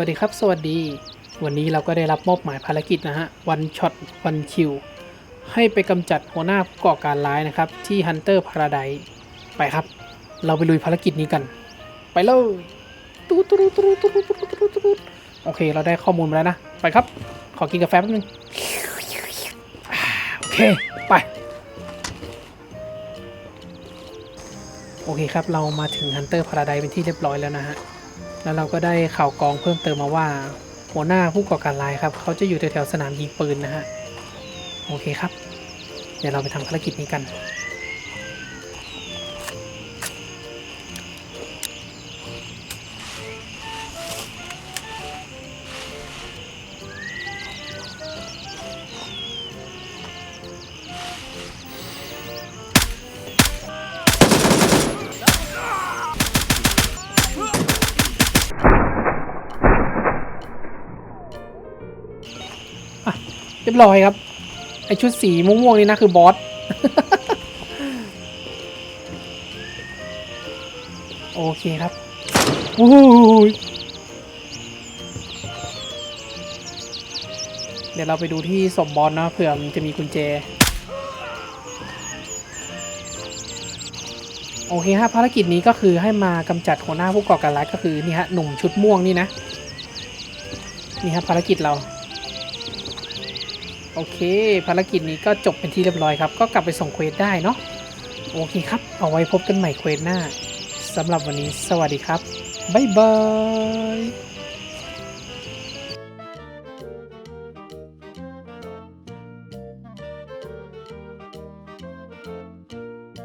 วัสดีครับ สวัสดี วันนี้เราก็ได้รับมอบหมายภารกิจนะฮะวันช็อตวันคิวให้ไปกำจัดหัวหน้าผู้ก่อการร้ายนะครับ ที่ฮันเตอร์พาราไดไปครับ เราไปลุยภารกิจนี้กัน ไปเลยตูตูตูตูตูตูตูตูโอเค เราได้ข้อมูลมาแล้วนะ ไปครับ ขอกินกาแฟแป๊บนึงโอเค ไป โอเคครับ เรามาถึงฮันเตอร์พาราไดเป็นที่เรียบร้อยแล้วนะฮะ แล้วเราก็ได้ข่าวกองเพิ่มเติมมาว่า หัวหน้าผู้ก่อการร้ายครับ เขาจะอยู่แถวๆสนามยิงปืนนะฮะ โอเคครับ เดี๋ยวเราไปทำภารกิจนี้กัน เรียบร้อยครับ ไอชุดสีม่วงๆนี่นะคือบอสโอเคครับอู้ยเดี๋ยวเราไปดูที่ศพบอสนะเผื่อมันจะมีกุญแจ โอเคครับภารกิจนี้ก็คือให้มากำจัดหัวหน้าผู้ก่อการร้ายก็คือนี่ฮะหนุ่มชุดม่วงนี่นะ นี่ครับภารกิจเรา โอเค ภารกิจนี้ก็จบเป็นที่เรียบร้อยครับ ก็กลับไปส่งเควสได้เนาะโอเคครับ เอาไว้พบกันใหม่เควสหน้าสำหรับวันนี้สวัสดีครับ บ๊ายบาย